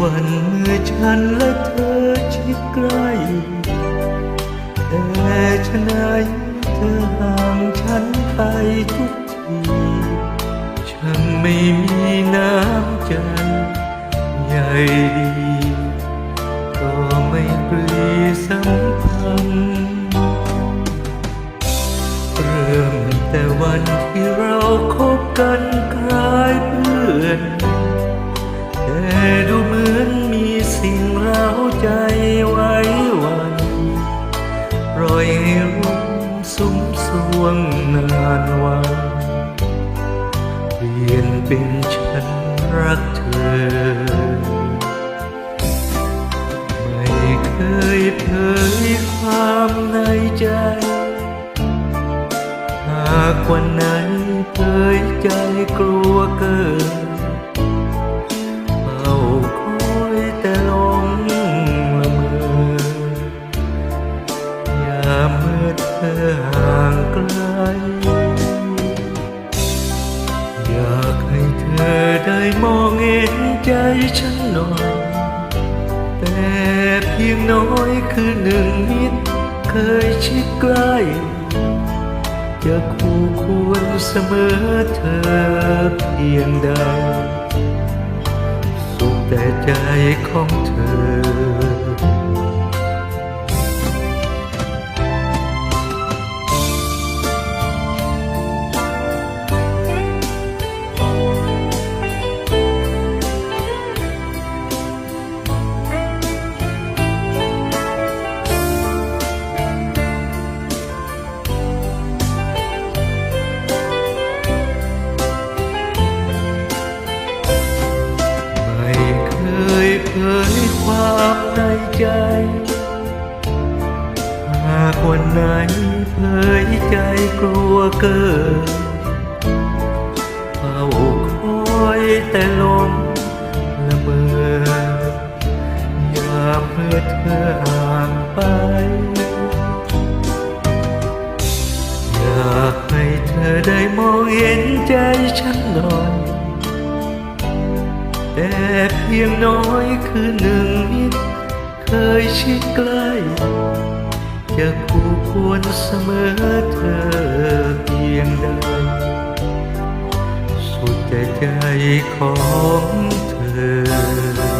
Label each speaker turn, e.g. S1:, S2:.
S1: วันเมื่อฉันและเธอชิดใกล้แต่ฉะไหนเธอห่างฉันไปทุกทีช่างไม่มีน้ำใจใหญ่ดี ก็ไม่ปรีสัมพันธ์เริ่มแต่วันที่เราคบกันกลายเพื่อน รุ่งสุมสวงนานวันเปลี่ยนเป็นฉันรักเธอ ไม่เคยเผยความในใจ หากวันไหนเผยใจกลัวเกินางไกล อยากให้เธอได้มองเห็นใจฉันหน่อย แต่เพียงน้อยคือหนึ่งนิด เคยชิดใกล้จะคู่ควรเสมอเธอเพียงใดสุขแต่ใจของเธอ ใจ หากวันไหนเผยใจกลัวเกินเฝ้าคอยแต่ลมละเมอยามเมื่อเธอห่างไป อยากให้เธอได้มองเห็นใจฉันหน่อยแต่เพียงน้อยคือหนึ่งนิด เคยชิดใกล้จะคู่ควรเสมอเธอเพียงใดสุดใจใจของเธอ